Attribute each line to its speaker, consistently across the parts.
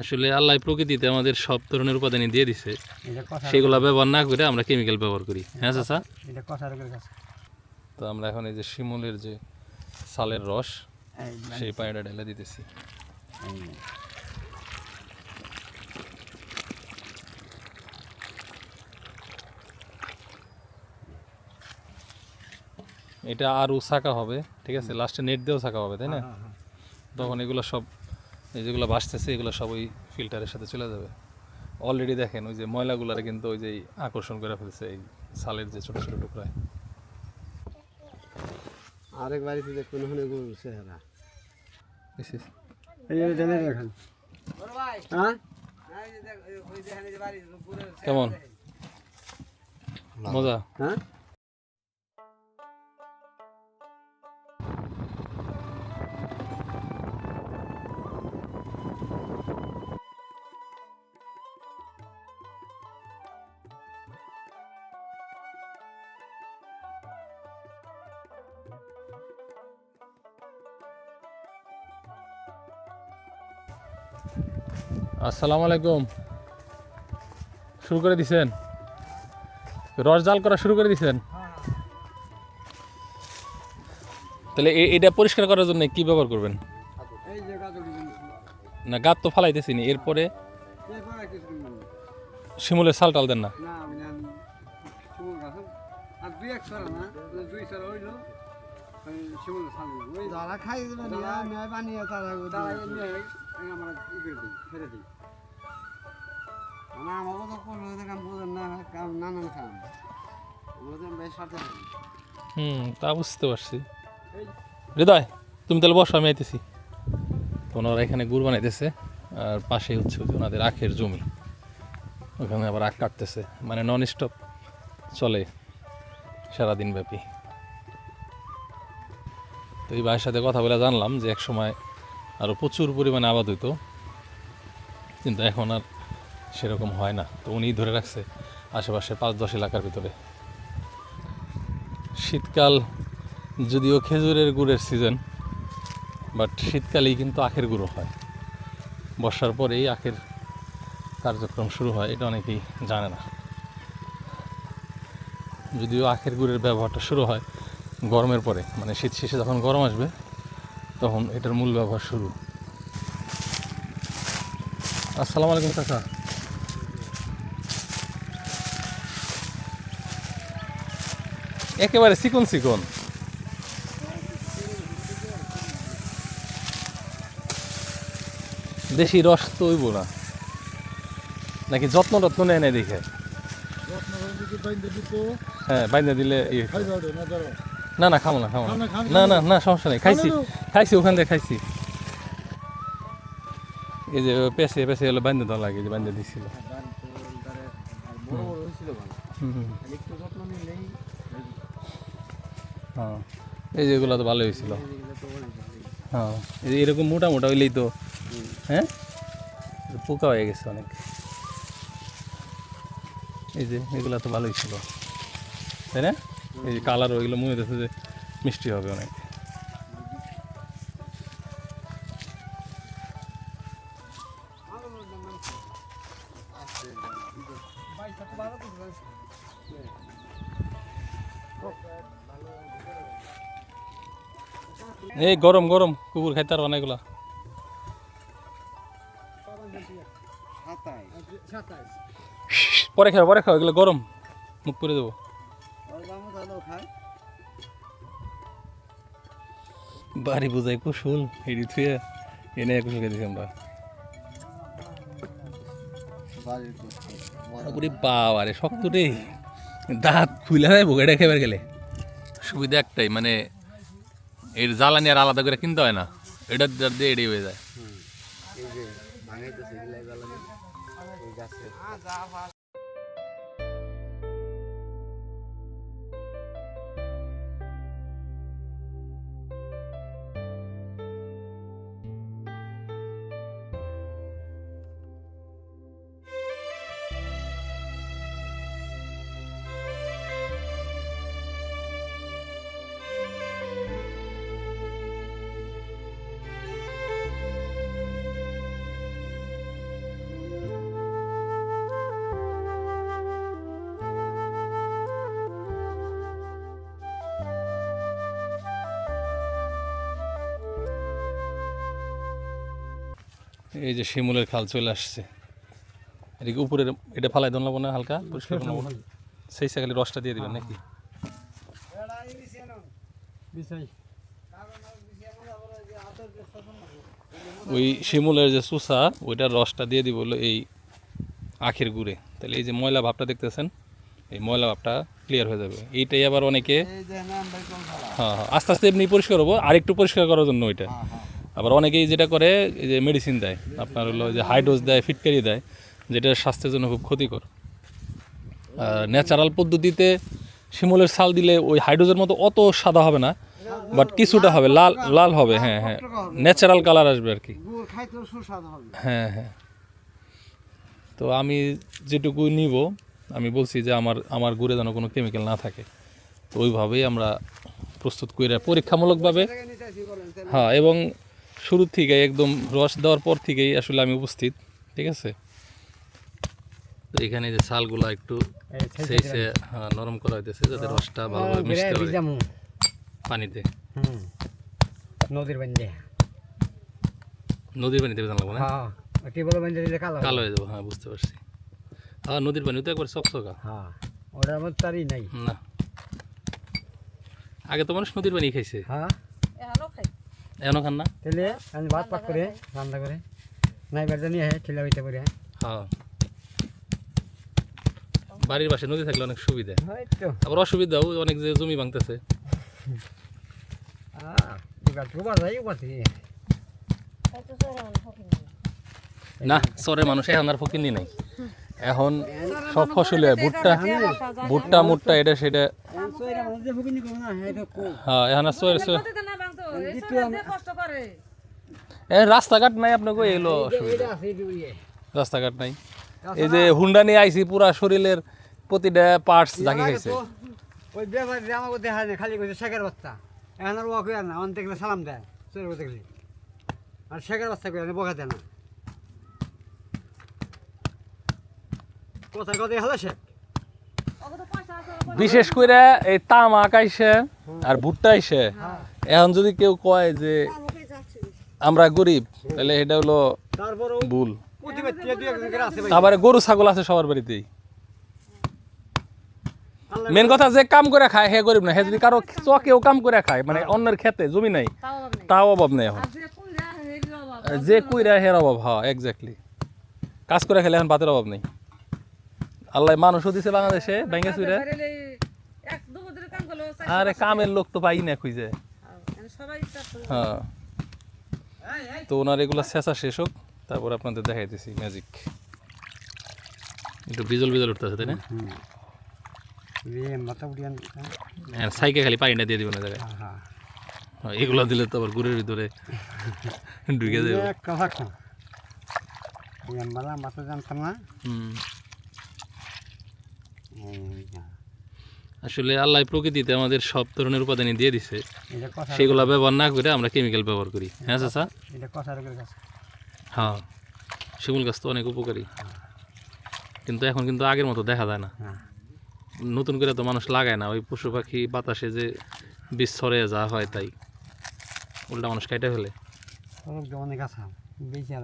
Speaker 1: আসলে আল্লাহ প্রকৃতিতে আমাদের সব ধরনের উপাদানই দিয়ে দিছে। সেগুলো ব্যবহার না করে আমরা কেমিক্যাল ব্যবহার করি। হ্যাঁ চাচা? তো আমরা এখন এই যে শিমুলের যে সালের রস সেই পানিটা ঢেলে দিতেছি। এটা আরও ছাকা হবে ঠিক আছে? লাস্টে নেট দিয়েও ছাকা হবে তাই না?
Speaker 2: হ্যাঁ, হ্যাঁ।
Speaker 1: তখন এগুলো সব এই যেগুলো ভাসতেছে এগুলো সব ওই ফিল্টারের সাথে চলে যাবে। অলরেডি দেখেন ওই যে ময়লাগুলারে কিন্তু ওই যে আকর্ষণ করে ফেলছে এই সালের যে ছোট ছোট টুকরায়।
Speaker 2: আরেক বাড়িতে দেখুন ওখানে গরুর চেহারা। হ্যাঁ?
Speaker 1: কেমন? মজা?
Speaker 2: হ্যাঁ?
Speaker 1: আসসালামু আলাইকুম। শুরু করে দিছেন? রস জাল করা শুরু করে দিছেন? তাহলে এটা পরিষ্কার করার জন্য কি ব্যবহার করবেন? না, গাত তো ফালাইতেছি নি, এরপরে শিমুলের সাল টাল দেন না?
Speaker 2: না, আমি
Speaker 1: হুম, তা বুঝতে পারছি। হৃদয়, তুমি তাহলে বসো, আমি আইতেছি। ওনারা এখানে গুড় বানাইতেছে, আর পাশেই হচ্ছে ওনাদের আখের জমি। ওখানে আবার আখ কাটতেছে মানে নন স্টপ চলে সারাদিন ব্যাপী তো এই ভাইয়ের সাথে কথা বলে জানলাম যে এক সময় আরও প্রচুর পরিমাণে আবাদ হইতো। কিন্তু এখন আর সেরকম হয় না। তো উনি ধরে রাখছে আশেপাশে পাঁচ দশ এলাকার ভিতরে। শীতকাল যদিও খেজুরের গুড়ের সিজন বাট শীতকালেই কিন্তু আখের গুঁড়ো হয়। বর্ষার পরেই আখের কার্যক্রম শুরু হয়, এটা অনেকেই জানে না। যদিও আখের গুড়ের ব্যবহারটা শুরু হয় গরমের পরে মানে শীত শেষে যখন গরম আসবে তখন এটার মূল ব্যবহার শুরু। আসসালামু আলাইকুম কাকা। একেবারে চিকন চিকন। দেশি রস তো হইব না। নাকি যত্ন টত্ন নেয় নাই দেখে? হ্যাঁ বাইন্দা দিলে না না খাব না খাব না। না না না সমস্যা নেই। খাইছি। খাইছি ওখান থেকে খাইছি। এই যে পেছে পেছে হলো বাইন্দা দেওয়া লাগে যে বাইন্দা দিছিল।
Speaker 3: বড় বড় হয়েছিল ভালো।
Speaker 1: হুম হুম।
Speaker 3: একটু যত্ন নিলেই
Speaker 1: হ্যাঁ। এই যে এগুলো তো ভালো হয়েছিল। হ্যাঁ। এই যে এরকম মোটা মোটা হইলেই তো হ্যাঁ? পোকা হয়ে গেছে অনেক। এই যে এগুলো তো ভালোই ছিল। তাই না? এই যে কালার ওইগুলো মনে হচ্ছে যে মিষ্টি হবে অনেক। এই গরম গরম কুকুর খাইতে আর অনেকগুলা পরে খাও পরে খাও এগুলো গরম। মুখ করে দেবো। বাড়ি বোঝাই কুশুল হেডি থুয়ে এনে কুশুল খেয়ে দিছি আমরা।
Speaker 3: বাড়ির তো
Speaker 1: ওরে বাবা রে শক্ত রে। দাঁত খুলে হয় ভোগাটা খেবার গেলে। সুবিধা একটাই মানে এর জ্বালানি আর আলাদা করে কিনতে হয় না। এটা দিয়ে এটাই হয়ে যায়।
Speaker 3: এই যে
Speaker 1: শিমুলের খাল চলে আসছে। এদিকে উপরের এটা ফালাই দন না হালকা? পরিষ্কার করে সেই সাইকেলের রসটা দিয়ে দিবেন নাকি? ওই শিমুলের যে সুসা ওইটার রসটা দিয়ে দিব এই আখের গুড়ে। তাহলে এই যে ময়লা ভাবটা দেখতেছেন এই ময়লা ভাবটা ক্লিয়ার হয়ে যাবে। এইটাই আবার অনেকে হ্যাঁ হ্যাঁ আস্তে আস্তে এমনি পরিষ্কার হব আরেকটু পরিষ্কার করার জন্য ওইটা।
Speaker 3: হ্যাঁ হ্যাঁ।
Speaker 1: আবার অনেকেই যেটা করে এই যে মেডিসিন দেয় আপনার হলো যে হাইডোজ দেয় ফিটকারি দেয় যেটা স্বাস্থ্যের জন্য খুব ক্ষতিকর। আর ন্যাচারাল পদ্ধতিতে শিমলের ছাল দিলে ওই হাইড্রোজের মতো অত সাদা হবে না বাট কিছুটা হবে লাল লাল হবে হ্যাঁ হ্যাঁ। ন্যাচারাল কালার আসবে আর কি। হ্যাঁ হ্যাঁ। তো আমি যেটুকু নিব আমি বলছি যে আমার আমার গুড়ে যেন কোনো কেমিক্যাল না থাকে। তো ওইভাবেই আমরা প্রস্তুত করে পরীক্ষামূলকভাবে হ্যাঁ এবং শুরু থেকে একদম রস দেওয়ার পর থেকেই আসলে আমি উপস্থিত ঠিক আছে? তো এখানে যে ছালগুলো একটু সেই সে হ্যাঁ, নরম করা হইতেছে যাতে রসটা ভালোভাবে মিশতে পারে পানিতে।
Speaker 2: নদীর বান্ধে।
Speaker 1: নদীর পানিতে জানলাম না?
Speaker 2: হ্যাঁ কালো
Speaker 1: কালো হয়ে যাব হ্যাঁ বুঝতে পারছি। হ্যাঁ নদীর পানি তো একবার চকচকা।
Speaker 2: হ্যাঁ ওটার মধ্যে তারই নাই।
Speaker 1: না। আগে তো মানুষ নদীর পানি খাইছে।
Speaker 2: হ্যাঁ।
Speaker 1: এখনও খান না
Speaker 2: তাহলে আমি ভাত পাক করে রান্না করে। নাই বেড়া নিয়ে হ্যাঁ ঠেলা হইতে পারে
Speaker 1: হ্যাঁ। বাড়ির পাশে নদী থাকলে অনেক সুবিধা। আবার অসুবিধাও অনেক যে জমি ভাঙতেছে। না চরের মানুষ এখন আর ফকিনি নাই। এখন সব ফসল হয়। ভুট্টা ভুট্টা মুট্টা এটা সেটা।
Speaker 2: হ্যাঁ
Speaker 1: হ্যাঁ এখন আর রাস্তাঘাট নাই আপনাকে
Speaker 2: এটা ইয়ে।
Speaker 1: রাস্তাঘাট নাই। এই যে হুন্ডা নিয়ে আইছি পুরা শরীরের প্রতিটা পার্টস জাকি খাইছে
Speaker 2: ওই ব্যাপারে আমাকে দেখা যায় খালি কইছে শেখের বাচ্চা। এখন আর ওয়া কইয়া না অন দেখলে সালাম দেয় চলে দেখলি আর শেখের বাচ্চা কইয়া বকা দেয় না। কোথায় কোথায় হলো সে
Speaker 1: বিশেষ করে এই তামাক আকাইছে আর ভুট্টা আইসে। এখন যদি কেউ কয় যে আমরা গরিব, তাহলে এটা হলো ভুল। আবার গরু, ছাগল আছে সবার বাড়িতেই। মেন কথা যে কাম করে খায়, হে গরিব না, হে যদি কারও চকেও কাম করে খায় মানে অন্যের খেতে জমি নাই, তাও অভাব নেই এখন। যে কইরা হের অভাব হ্যাঁ এক্স্যাক্টলি কাজ করে খেলে এখন ভাতের অভাব নেই। আল্লাহ মানুষও দিছে বাংলাদেশে ব্যাঙ্গে চুইরা। আরে কামের লোক তো পাই না খুঁজে। হ্যাঁ। তো ওনার এগুলো শেষা শেষ হোক তারপর আপনাদের দেখাইতেছি ম্যাজিক একটু বিজল বিজল উঠতেছে তাই না?
Speaker 2: মাথা
Speaker 1: হ্যাঁ সাইকে খালি পানিটা দিয়ে দিবেন না জায়গায়।
Speaker 2: হ্যাঁ
Speaker 1: হ্যাঁ, এগুলো দিলে তো আবার গুড়ের ভিতরে ঢুকে যাবে।
Speaker 2: মাথা জানতাম না।
Speaker 1: হুম।
Speaker 2: এই যা।
Speaker 1: আসলে আল্লাহ প্রকৃতিতে আমাদের সব ধরনের উপাদানই দিয়ে দিছে। সেগুলো ব্যবহার না করে আমরা কেমিক্যাল ব্যবহার করি। হ্যাঁ চাচা? হ্যাঁ শিমুল গাছ তো অনেক উপকারী। কিন্তু এখন কিন্তু আগের মতো দেখা যায় না।
Speaker 2: হ্যাঁ।
Speaker 1: নতুন করে তো মানুষ লাগায় না ওই পশু পাখি বাতাসে যে বীজ ছড়ে যা হয় তাই। উল্টা মানুষ কেটে ফেলে।
Speaker 2: অনেক আছে বেশি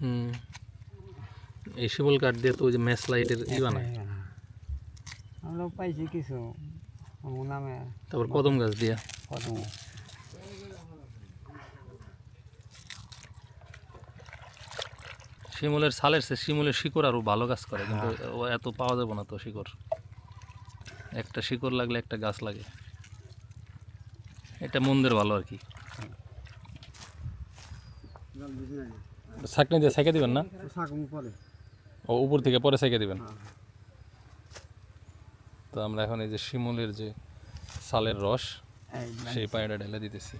Speaker 1: হুম। এই শিমুল কাঠ দিয়ে তো ওই যে ম্যাচ লাইটের ই বানায়।
Speaker 2: আমরা পাইছি কিছু। নামে
Speaker 1: তারপর কদম গাছ দিয়া।
Speaker 2: কত
Speaker 1: শিমুলের ছালের সে শিমুলের শিকড় আরও ভালো গাছ করে কিন্তু ও এত পাওয়া যাবে না তো শিকড়। একটা শিকড় লাগলে একটা গাছ লাগে। এটা মন্দের ভালো আর কি। ছাকনি দিয়ে সেকে দিবেন না? ও উপর থেকে পরে সেকে দিবেন? তো আমরা এখন এই যে শিমুলের যে ছালের রস সেই পানিটা ঢেলে দিতেছি।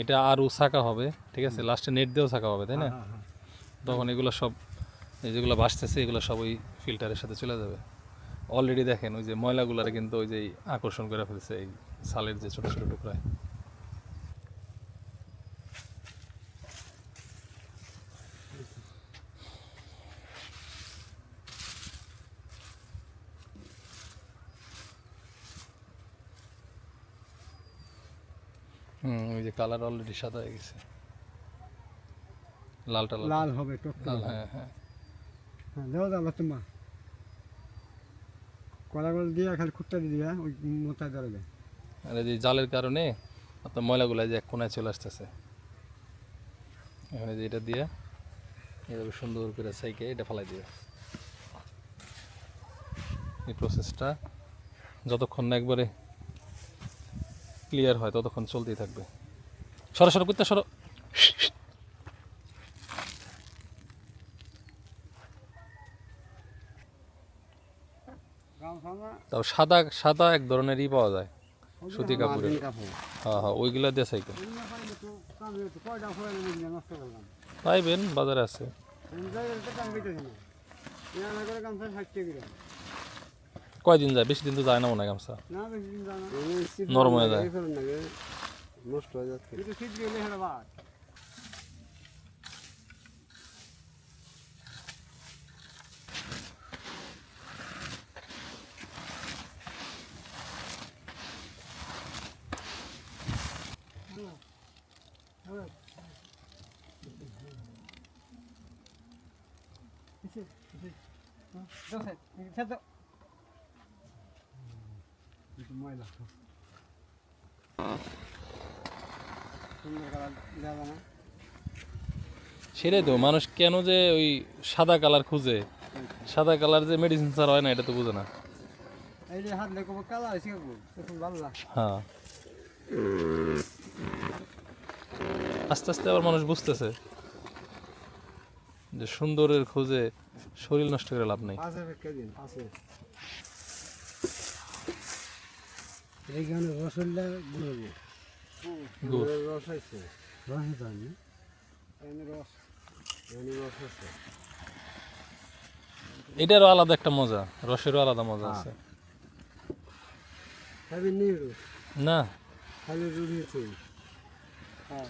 Speaker 1: এটা আরও ছাকা হবে ঠিক আছে? লাস্টে নেট দিয়েও ছাকা হবে তাই না? তখন এগুলো সব এই যেগুলো ভাসতেছে এগুলো সব ওই ফিল্টারের সাথে চলে যাবে। অলরেডি দেখেন ওই যে ময়লাগুলারে কিন্তু ওই যে আকর্ষণ করে ফেলছে এই ছালের যে ছোট ছোট টুকরায়। কালার অলরেডি সাদা হয়ে গেছে। লালটা লাল
Speaker 2: হবে
Speaker 1: লাল হ্যাঁ হ্যাঁ।
Speaker 2: হ্যাঁ দেওয়া দাও তোমা কলা কলা দিয়ে খালি খুঁটটা দিয়ে দিয়া ওই মোতায় ধরবে।
Speaker 1: আর এই জালের কারণে আপনার ময়লাগুলো যে এক কোনায় চলে আসতেছে। এখানে যে এটা দিয়ে এভাবে সুন্দর করে সাইকে এটা ফেলাই দিবে। এই প্রসেসটা যতক্ষণ না একবারে ক্লিয়ার হয় ততক্ষণ চলতেই থাকবে। সরো সরো করতে সরো। তাও সাদা সাদা এক ধরনেরই পাওয়া যায় সুতি কাপড়ের।
Speaker 3: কাপড়
Speaker 1: হ্যাঁ হ্যাঁ ওইগুলা দিয়ে সাইকেল। পাইবেন বাজারে আছে। কয়দিন যায়? বেশি দিন তো যায় না মনে হয় গামছা। নরম হয়ে যায়।
Speaker 3: নষ্ট হয়ে যাচ্ছে।
Speaker 2: কিন্তু শীত গেলে হেরা বাদ ময়লা সুন্দর কালার দেওয়া না
Speaker 1: সেটাই তো মানুষ কেন যে ওই সাদা কালার খুঁজে? সাদা কালার যে মেডিসিন ছাড়া হয় না এটা তো বুঝে না। হ্যাঁ। আস্তে আস্তে আবার মানুষ বুঝতেছে যে সুন্দরের খোঁজে শরীর নষ্ট করে লাভ নেই।
Speaker 2: রসগোল্লা
Speaker 3: রস হয়েছে
Speaker 2: রস জানি
Speaker 3: এনে রস এনে রস হয়েছে
Speaker 1: এটারও আলাদা একটা মজা রসেরও আলাদা মজা আছে।
Speaker 3: খাবি নেই
Speaker 1: না।
Speaker 3: হয়েছে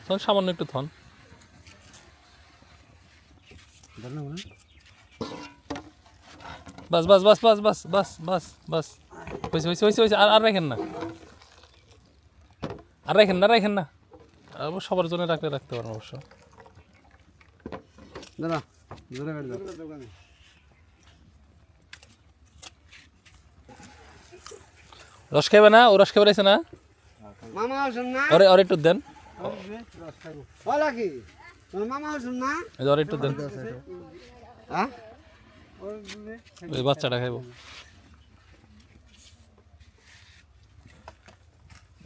Speaker 1: তখন সামান্য একটু থন বাস বাস বাস বাস বাস বাস বাস বাস। হয়েছে হয়েছে হয়েছে হয়েছে আর আর রাখেন না। আর রাখেন না রাখেন না। সবার জন্য রাখলে রাখতে পারেন অবশ্য।
Speaker 3: জোরে
Speaker 1: রস খাইবে না? ও রস খাইবে রাইছে না?
Speaker 3: মামা না।
Speaker 1: একটু দেন।
Speaker 2: রস
Speaker 3: কি? তোর মামা না।
Speaker 1: এই একটু দেন।
Speaker 3: হ্যাঁ
Speaker 1: ওই বাচ্চাটা খাইবো।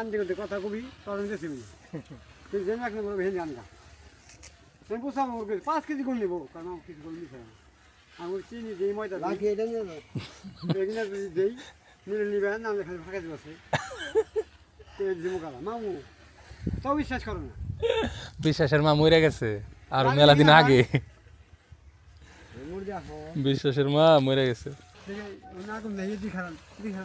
Speaker 2: আনতে করতে কথা কবি তখন গেছি আমি। তুই যেন এক নম্বর ভেঙে আনগা। আমি বুঝলাম ওর কাছে পাঁচ কেজি গুড় নেব। কারণ আমার কিছু গুড় মিশাই না। আমি ওর চিনি দিই ময়দা দিই।
Speaker 3: রাখি এটা নিয়ে যাও
Speaker 2: এগুলো যদি দেই মিলে নিবে না আমি খালি ফাঁকা দিবসে। দিব কালা মামু তাও বিশ্বাস করো না।
Speaker 1: বিশ্বাসের মা মরে গেছে। আর মেলা দিন আগে। বিশ্বাসের মা মরে গেছে।
Speaker 2: না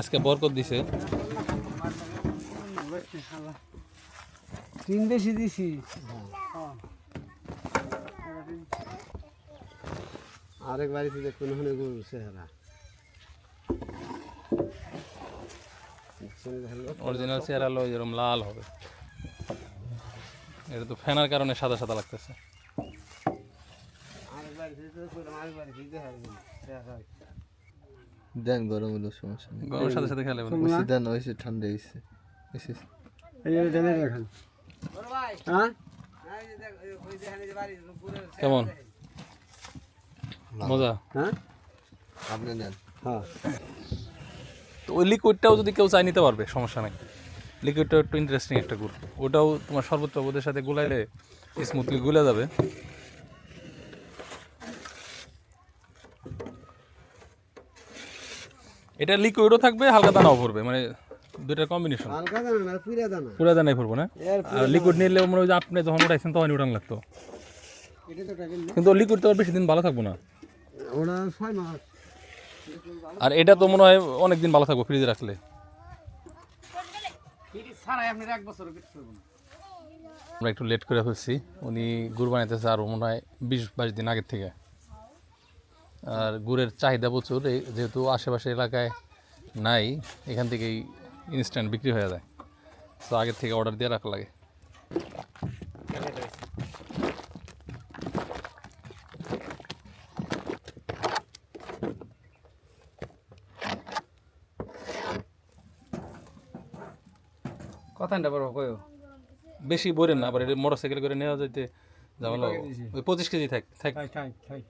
Speaker 1: আজকে বরকত দিছে।
Speaker 3: তিন বেশি দিছি। আরেক বাড়িতে দেখবেন ওখানে গরুর চেহারা।
Speaker 1: অরিজিনাল চেহারা হলো এরকম লাল হবে। এটা তো ফ্যানার কারণে সাদা সাদা লাগতেছে।
Speaker 3: আরেক বাড়িতে আরেক বাড়িতে দেখা দেন গরম হলো সমস্যা নেই।
Speaker 1: গরমের সাথে সাথে খেলে
Speaker 3: দেন হয়েছে ঠান্ডা হয়েছে হয়েছে
Speaker 2: এই যে জেনে রাখেন হ্যাঁ?
Speaker 1: কেমন? মজা?
Speaker 2: হ্যাঁ?
Speaker 3: আপনি নেন।
Speaker 2: হ্যাঁ।
Speaker 1: তো ওই লিকুইডটাও যদি কেউ চাই নিতে পারবে সমস্যা নাই। লিকুইডটাও একটু ইন্টারেস্টিং একটা গুড় ওটাও তোমার সর্বত্র ওদের সাথে গুলাইলে স্মুথলি গুলে যাবে। এটা লিকুইডও থাকবে হালকা দানাও পড়বে মানে দুইটার কম্বিনেশন
Speaker 2: হালকা দানা না পুরা দানা।
Speaker 1: পুরা দানাই পড়ব না? আর লিকুইড নিলে মনে হয় আপনি যখন উঠাইছেন তখনই উঠান লাগতো।
Speaker 2: এটা তো
Speaker 1: কিন্তু লিকুইড তো বেশি দিন ভালো থাকব না।
Speaker 2: ওরা ছয় মাস।
Speaker 1: আর এটা তো মনে হয় অনেক দিন ভালো থাকব ফ্রিজে রাখলে। আমরা একটু লেট করে ফেলছি। উনি গুড় বানাইতেছে আর মনে হয় বিশ বাইশ দিন আগের থেকে। আর গুড়ের চাহিদা প্রচুর এই যেহেতু আশেপাশে এলাকায় নাই এখান থেকেই ইনস্ট্যান্ট বিক্রি হয়ে যায়। তো আগের থেকে অর্ডার দিয়ে রাখা লাগে।
Speaker 3: কথাটা বড় কয়ো?
Speaker 1: বেশি বইরেন না আবার এটা মোটর সাইকেল করে নেওয়া যাইতে ঝামেলা। ওই পঁচিশ কেজি থাক থাক।
Speaker 2: খাই